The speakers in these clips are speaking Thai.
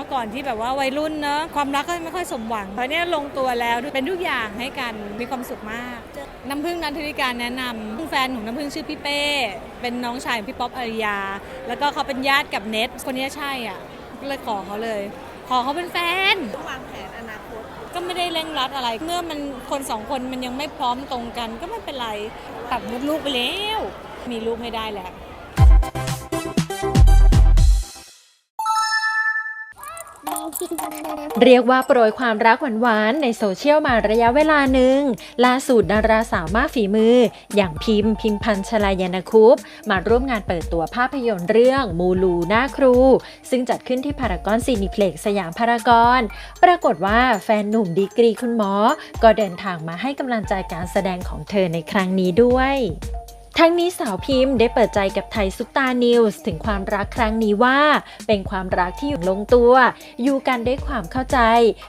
มื่อก่อนที่แบบว่าวัยรุ่นเนอะความรักก็ไม่ค่อยสมหวังตอนนี้ลงตัวแล้วเป็นทุกอย่างให้กันมีความสุขมาก น้ำพึ่งนันทริการแนะนำแฟนของน้ำพึ่งชื่อพี่เป้ เป็นน้องชายของพี่ป๊อปอาริยา แล้วก็เขาเป็นญาติกับเน็ตคนนี้ใช่อะก็เลยขอเขาเลย ขอเขาเป็นแฟนต้องวางแผนอนาคตก็ไม่ได้เร่งรัดอะไร เมื่อมันคนสองคนมันยังไม่พร้อมตรงกัน ก็ไม่เป็นไรตัดมดลูกไปแล้ว มีลูกไม่ได้แล้ว เรียกว่าโปรยความรักหวานๆในโซเชียลมาระยะเวลาหนึ่งล่าสุดดาราสาวมากฝีมือ อย่างพิมพ์ พิมพันธ์ชลายานคุปมาร่วมงานเปิดตัวภาพยนตร์เรื่องมูลูหน้าครู ซึ่งจัดขึ้นที่พารากอนซีนิเพล็กสยามพารากอน ปรากฏว่าแฟนหนุ่มดีกรีคุณหมอ ก็เดินทางมาให้กำลังใจการแสดงของเธอในครั้งนี้ด้วย ทั้งนี้สาวพิมพ์ได้เปิดใจกับไทยซุปตานิวส์ถึงความรักครั้งนี้ว่า เป็นความรักที่อยู่ลงตัว อยู่กันด้วยความเข้าใจ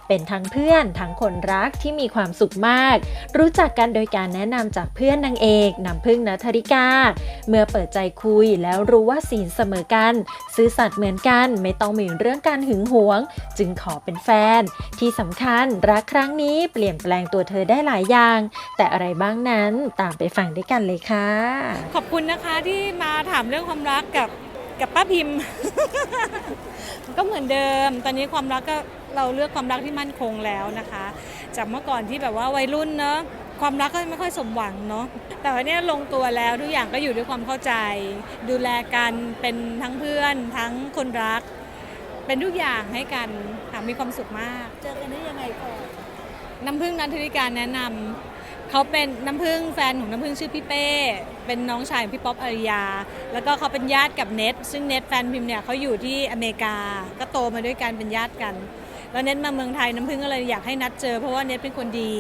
เป็นทั้งเพื่อนทั้งคนรักที่มีความสุขมาก รู้จักกันโดยการแนะนำจากเพื่อนนางเอกน้ำพึ่งนัทริกา เมื่อเปิดใจคุยแล้วรู้ว่าศีลเสมอกัน ซื่อสัตย์เหมือนกันไม่ต้องมีเรื่องการหึงหวง จึงขอเป็นแฟน ที่สำคัญรักครั้งนี้เปลี่ยนแปลงตัวเธอได้หลายอย่าง แต่อะไรบ้างนั้นตามไปฟังด้วยกันเลยค่ะขอบคุณนะคะที่มาถามเรื่องความรักกับกับป้าพิมพ์ ก็เหมือนเดิม ตอนนี้ความรักก็เราเลือกความรักที่มั่นคงแล้วนะคะ จากเมื่อก่อนที่แบบว่าวัยรุ่นเนอะความรักก็ไม่ค่อยสมหวังเนาะแต่วันนี้ลงตัวแล้วทุกอย่างก็อยู่ด้วยความเข้าใจ ดูแลกันเป็นทั้งเพื่อนทั้งคนรัก เป็นทุกอย่างให้กันค่ะมีความสุขมาก เจอกันได้ยังไงก่อนน้ำพึ่งนันทริการแนะนำ เขาเป็นน้ำพึ่งแฟนของน้ำพึ่งชื่อพี่เป้ เป็นน้องชายของพี่ป๊อปอาริยา แล้วก็เขาเป็นญาติกับเน็ตซึ่งเน็ตแฟนพิมพ์เนี่ยเขาอยู่ที่อเมริกา ก็โตมาด้วยกันเป็นญาติกัน แล้วเน็ตมาเมืองไทยน้ำพึ่งก็เลยอยากให้นัดเจอ เพราะว่าเน็ตเป็นคนดี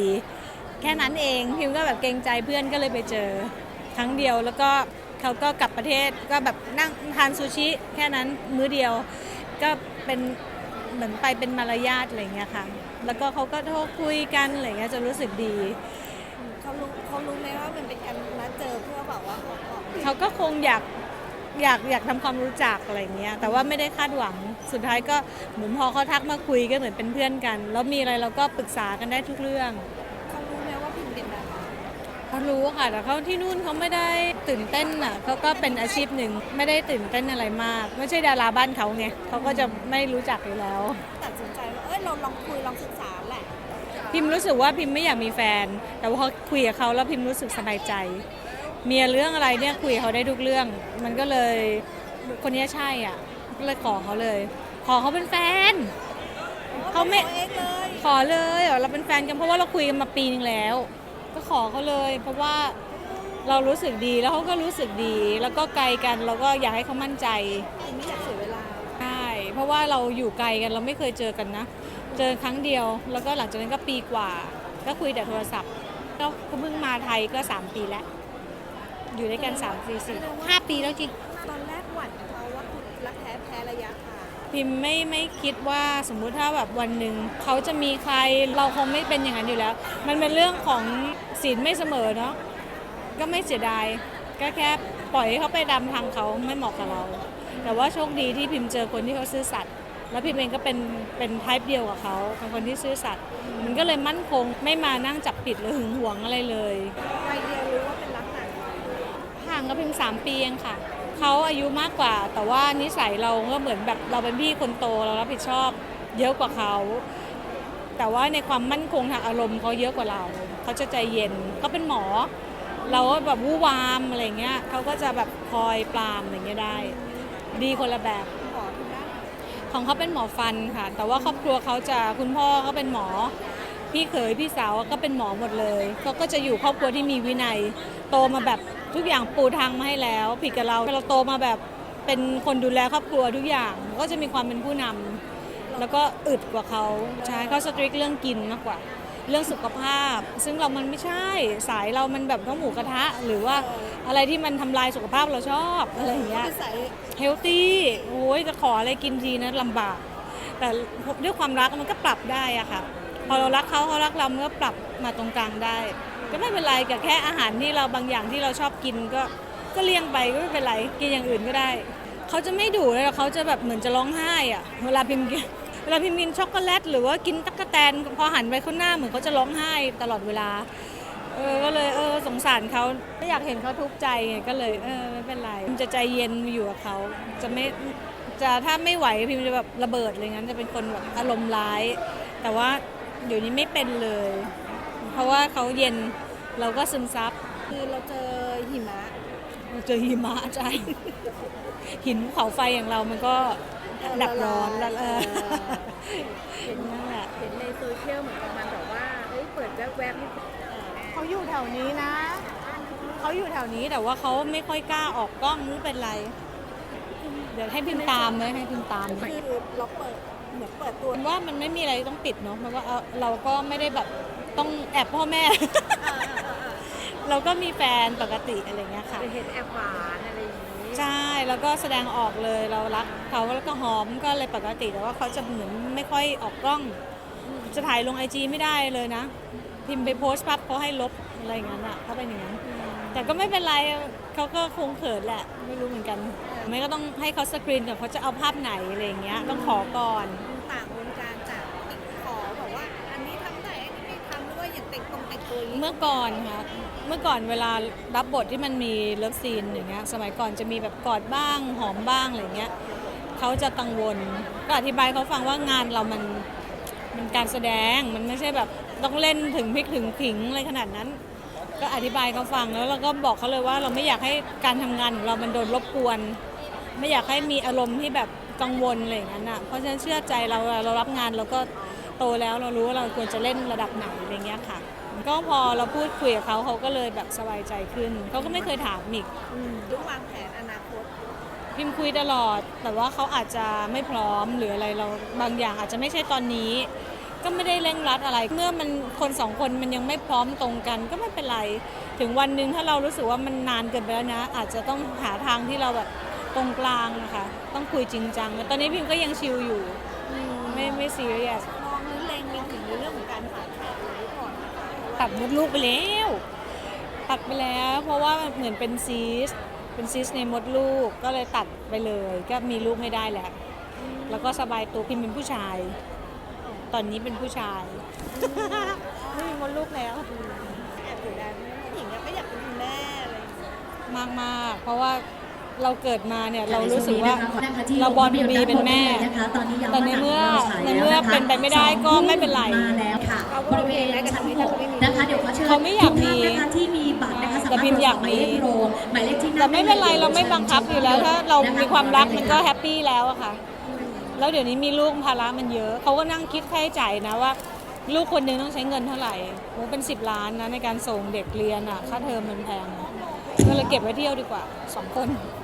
แค่นั้นเองพิมก็แบบเกรงใจเพื่อนก็เลยไปเจอ ครั้งเดียวแล้วก็เขาก็กลับประเทศก็แบบนั่งทานซูชิ แค่นั้นมื้อเดียว ก็เป็นเหมือนไปเป็นมารยาทอะไรเงี้ยค่ะ แล้วก็เขาก็โทรคุยกันอะไรเงี้ยจะรู้สึกดี เขารู้เขารู้ไหมว่ามันเป็นการนัดเจอเพื่อแบบว่าออกออกเขาก็คงอยากอยากอยากทำความรู้จักอะไรอย่างเงี้ยแต่ว่าไม่ได้คาดหวังสุดท้ายก็เหมือนพอเขาทักมาคุยก็เหมือนเป็นเพื่อนกัน แล้วมีอะไรเราก็ปรึกษากันได้ทุกเรื่องเขารู้ไหมว่าพิมเป็นแบบเขารู้ค่ะแต่เขาที่นู่นเขาไม่ได้ตื่นเต้นอะเขาก็เป็นอาชีพหนึ่งไม่ได้ตื่นเต้นอะไรมาก ไม่ใช่ดาราบ้านเขาไงเขาก็จะไม่รู้จักอยู่แล้ว ตัดสินใจว่าเอ้ยเราลองคุยลองศึกษาแหละ พิมรู้สึกว่าพิมไม่อยากมีแฟน แต่ว่าพอคุยกับเขาแล้วพิมรู้สึกสบายใจ เมียเรื่องอะไรเนี่ยคุยเขาได้ทุกเรื่อง มันก็เลยคนนี้ใช่อะก็เลยขอเขาเลย ขอเขาเป็นแฟนเขาไม่ขอเลยเราเป็นแฟนกันเพราะว่าเราคุยกันมาปีนึงแล้ว ก็ขอเขาเลย เพราะว่าเรารู้สึกดีแล้วเขาก็รู้สึกดี แล้วก็ไกลกันเราก็อยากให้เขามั่นใจไม่อยากเสียเวลาใช่เพราะว่าเราอยู่ไกลกันเราไม่เคยเจอกันนะ เจอครั้งเดียว แล้วก็หลังจากนั้นก็ปีกว่า ก็คุยแต่โทรศัพท์ ก็เพิ่งมาไทยก็ 3 ปีแล้ว อยู่ด้วยกัน3ปีสี่ห้าปีแล้วจริง ตอนแรกหวั่นเขาว่าคุณรักแท้แพ้ระยะทางพิมไม่ไม่คิดว่าสมมุติถ้าแบบวันหนึ่งเขาจะมีใครเราคงไม่เป็นอย่างนั้นอยู่แล้ว มันเป็นเรื่องของศีลไม่เสมอเนาะก็ไม่เสียดายก็แค่ปล่อยให้เขาไปดำทางเขาไม่เหมาะกับเรา แต่ว่าโชคดีที่พิมเจอคนที่เขาซื่อสัตย์ แล้วพิมเองก็เป็นเป็นไทป์เดียวกับเขาเป็นคนที่ซื่อสัตย์มันก็เลยมั่นคงไม่มานั่งจับผิดหรือหึงหวงอะไรเลยวัยเดียวรู้ว่าเป็นรักหนักห่างกับพิมสามปีเองค่ะเขาอายุมากกว่า แต่ว่านิสัยเราก็เหมือนแบบเราเป็นพี่คนโตเรารับผิดชอบ เยอะกว่าเขาแต่ว่าในความมั่นคงทางอารมณ์เขาเยอะกว่าเราเขาจะใจเย็นก็เป็นหมอ เราก็แบบวู่วามอะไรเงี้ยเขาก็จะแบบคอยปรามอะไรเงี้ยได้ ดีคนละแบบขอทุกด้า ของเขาเป็นหมอฟันค่ะ แต่ว่าครอบครัวเขาจะคุณพ่อเขาเป็นหมอ พี่เขยพี่สาวก็เป็นหมอหมดเลยเขาก็จะอยู่ครอบครัวที่มีวินัย โตมาแบบทุกอย่างปูทางมาให้แล้ว ผิดกับเราเราโตมาแบบเป็นคนดูแลครอบครัวทุกอย่างก็จะมีความเป็นผู้นำแล้วก็อึดกว่าเขาใช่เขาสตริกเรื่องกินมากกว่า เรื่องสุขภาพ ซึ่งเรามันไม่ใช่สายเรามันแบบต้องหมูกระทะ หรือว่าอะไรที่มันทำลายสุขภาพเราชอบอะไรอย่างเงี้ยคือใส่เฮลตี้โอ้ยจะขออะไรกินทีนะลำบาก แต่ด้วยความรักมันก็ปรับได้อะค่ะ พอเรารักเขาเขารักเรามันก็ปรับมาตรงกลางได้ ก็ไม่เป็นไรกับแค่อาหารที่เราบางอย่างที่เราชอบกินก็ก็เลี่ยงไปก็ไม่เป็นไรกินอย่างอื่นก็ได้ เขาจะไม่ดุเลยหรอกเขาจะแบบเหมือนจะร้องไห้อะเวลาพิมพ์กิน เวลาพิมพ์กินช็อกโกแลต หรือว่ากินตั๊กแตนพอหันไปข้างหน้าเหมือนเขาจะร้องไห้ตลอดเวลาเออก็เลยเออสงสารเขาไม่อยากเห็นเขาทุกข์ใจไงก็เลยเออไม่เป็นไรพิมจะใจเย็นอยู่กับเขาจะไม่จะถ้าไม่ไหวพิมจะแบบระเบิดอะไรเงั้นจะเป็นคนแบบอารมณ์ร้าย แต่ว่าเดี๋ยวนี้ไม่เป็นเลย เพราะว่าเขาเย็นเราก็ซึมซับคือเราเจอหิมะเราเจอหิมะใช่หินภูเขาไฟอย่างเรามันก็ ออดับร้อนละแล้วลายเออเห็นนั่นแหละเห็นในโซเชียลเหมือนประมาณแบบว่าเฮ้ยเปิดแวบๆนี่เขาอยู่แถวนี้นะ เขาอยู่แถวนี้แต่ว่าเขาไม่ค่อยกล้าออกกล้องไม่เป็นไร เดี๋ยวให้พิมพ์ตามไหมให้พิมพ์ตามไหม คือเราเปิดเหมือนเปิดตัวว่ามันไม่มีอะไรต้องปิดเนาะเพราะว่าเอ่อเราก็ไม่ได้แบบต้องแอบพ่อแม่ เราก็มีแฟนปกติอะไรเงี้ยค่ะไปเห็นแอบหวานอะไรอย่างนี้ ใช่แล้วก็แสดงออกเลยเรารักเขาแล้วก็หอมก็เลยปกติแต่ว่าเขาจะเหมือนไม่ค่อยออกกล้อง จะถ่ายลงไอจีไม่ได้เลยนะ พิมพ์ไปโพสต์ปั๊บเขาให้ลบอะไรอย่างนั้นอะเขาเป็นอย่างนั้นแต่ก็ไม่เป็นไรเขาก็คงเขินแหละ ไม่รู้เหมือนกัน ไม่ก็ต้องให้เขาสกรีนก่อนเขาจะเอาภาพไหนอะไรอย่างเงี้ยต้องขอก่อน แต่งตรงแต่งตัวอย่างนี้เมื่อก่อนค่ะ เมื่อก่อนเวลารับบทที่มันมีเลิฟซีนอย่างเงี้ย สมัยก่อนจะมีแบบกอดบ้างหอมบ้างอะไรเงี้ยเขาจะกังวลก็อธิบายเขาฟังว่างานเรามันมันการแสดงมันไม่ใช่แบบต้องเล่นถึงพริกถึงขิงอะไรขนาดนั้น ก็อธิบายเขาฟังแล้วเราก็บอกเขาเลยว่าเราไม่อยากให้การทำงานของเรามันโดนรบกวน ไม่อยากให้มีอารมณ์ที่แบบกังวลอะไรอย่างนั้นอะเพราะฉะนั้นเชื่อใจเราเรารับงานเราก็ โตแล้วเรารู้ว่าเราควรจะเล่นระดับไหนอะไรเงี้ยค่ะ ก็พอเราพูดคุยกับเขาเขาก็เลยแบบสบายใจขึ้น เขาก็ไม่เคยถามอีกอืมหรือวางแผนอนาคต พิมพ์คุยตลอด แต่ว่าเขาอาจจะไม่พร้อมหรืออะไรเราบางอย่างอาจจะไม่ใช่ตอนนี้ ก็ไม่ได้เร่งรัดอะไร เมื่อมันคนสองคนมันยังไม่พร้อมตรงกัน ก็ไม่เป็นไร ถึงวันหนึ่งถ้าเรารู้สึกว่ามันนานเกินไปแล้วนะ อาจจะต้องหาทางที่เราแบบตรงกลางนะคะ ต้องคุยจริงจัง ตอนนี้พิมพ์ก็ยังชิลอยู่ ไม่ไม่ซีเรียส ตัดมดลูกไปแล้ว ตัดไปแล้ว เพราะว่ามันเหมือนเป็นซีสต์เป็นซีสต์ในมดลูกก็เลยตัดไปเลย ก็มีลูกไม่ได้แล้ว แล้วก็สบายตัวพิมเป็นผู้ชาย ตอนนี้เป็นผู้ชาย ไม่มีมดลูกแล้วแอบอยู่ได้ไหมหญิงอะไม่อยากเป็นคุณแม่อะไรอย่างเงี้ยมากมากๆเพราะว่าเราเกิดมาเนี่ยเรารู้สึกว่าเราบอลทูบีเป็นแม่แต่ในเมื่อในเมื่อเป็นไปไม่ได้ก็ไม่เป็นไรมาแล้วค่ะ บริเวณชั้นหกนะคะเดี๋ยวขอเชิญเขาไม่อยากทุท่นมีนะคะที่มีบัตรนะคะแต่สามารถพิมพ์อยากหมายเลขมีโรงหมายเลขที่นั่งแต่ไม่เป็นไรเราไม่บังคับอยู่แล้วถ้าเรานะคะมีความรักมันก็ขอแฮได้เลยปปี้แล้วอะค่ะ แล้วเดี๋ยวนี้มีลูกภาระมันเยอะเขาก็นั่งคิดค่าใช้จ่ายนะว่า ลูกคนหนึงต้องใช้เงินเท่าไหร่โอ้เป็น10ล้านนะในการส่งเด็กเรียนอะค่าเทอมมันแพงนะก็เลยเก็บไว้เที่ยวดีกว่าสองคนอ